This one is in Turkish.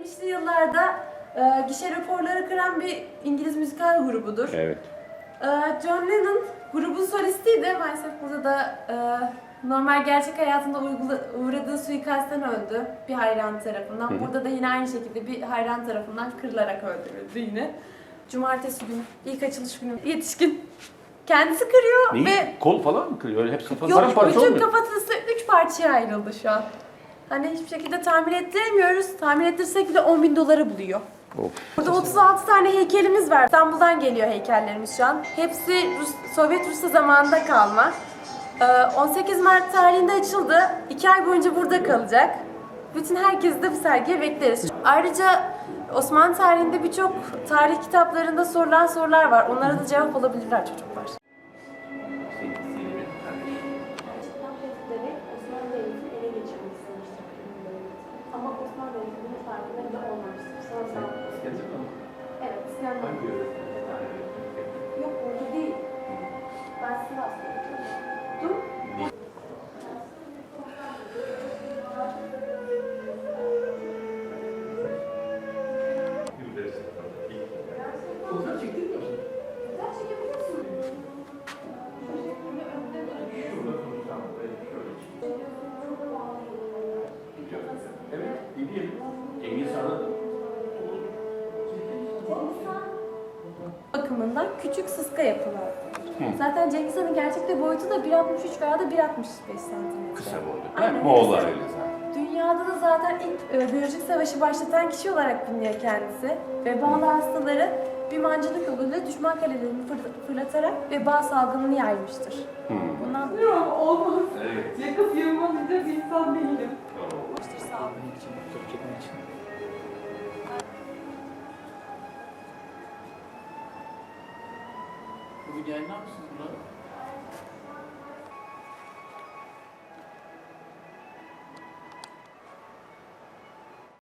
70'li yıllarda e, gişe rekorları kıran bir İngiliz müzikal grubudur. Evet. E, John Lennon grubun solistiydi. Maalesef burada da e, normal gerçek hayatında uygula- uğradığı suikastten öldü bir hayran tarafından. Hı. Burada da yine aynı şekilde bir hayran tarafından kırılarak öldürüldü yine. Cumartesi günü, ilk açılış günü yetişkin. Kendisi kırıyor Neyi? ve Kol falan mı kırıyor? Öyle hepsi Yok, paramparça bütün olmuyor. kafatası üç parçaya ayrıldı şu an. Hani hiçbir şekilde tahmin ettiremiyoruz. Tahmin ettirsek bile 10 bin doları buluyor. Of. Burada 36 tane heykelimiz var. İstanbul'dan geliyor heykellerimiz şu an. Hepsi Rus, Sovyet Rusya zamanında kalma. Ee, 18 Mart tarihinde açıldı. 2 ay boyunca burada kalacak. Bütün herkesi de bu sergiye bekleriz. Ayrıca Osmanlı tarihinde birçok tarih kitaplarında sorulan sorular var. Onlara da cevap olabilirler çocuklar. Evet, İskender. Bakımından küçük sıska yapılar. Zaten Cengiz Han'ın gerçekte boyutu da 1.63 veya da 1.65 santimetre. kısa boylu. Aynen. Moğollar öyle zaten. Dünyada da zaten ilk e, biyolojik savaşı başlatan kişi olarak biliniyor kendisi. Vebalı hastaları bir mancınık yoluyla düşman kalelerini fır- fırlatarak veba salgınını yaymıştır. Hmm. Bundan Yok olmaz. Evet. Yakıp yığılmayacak insan değilim. Bu videoyu ne yapmışsınız burada?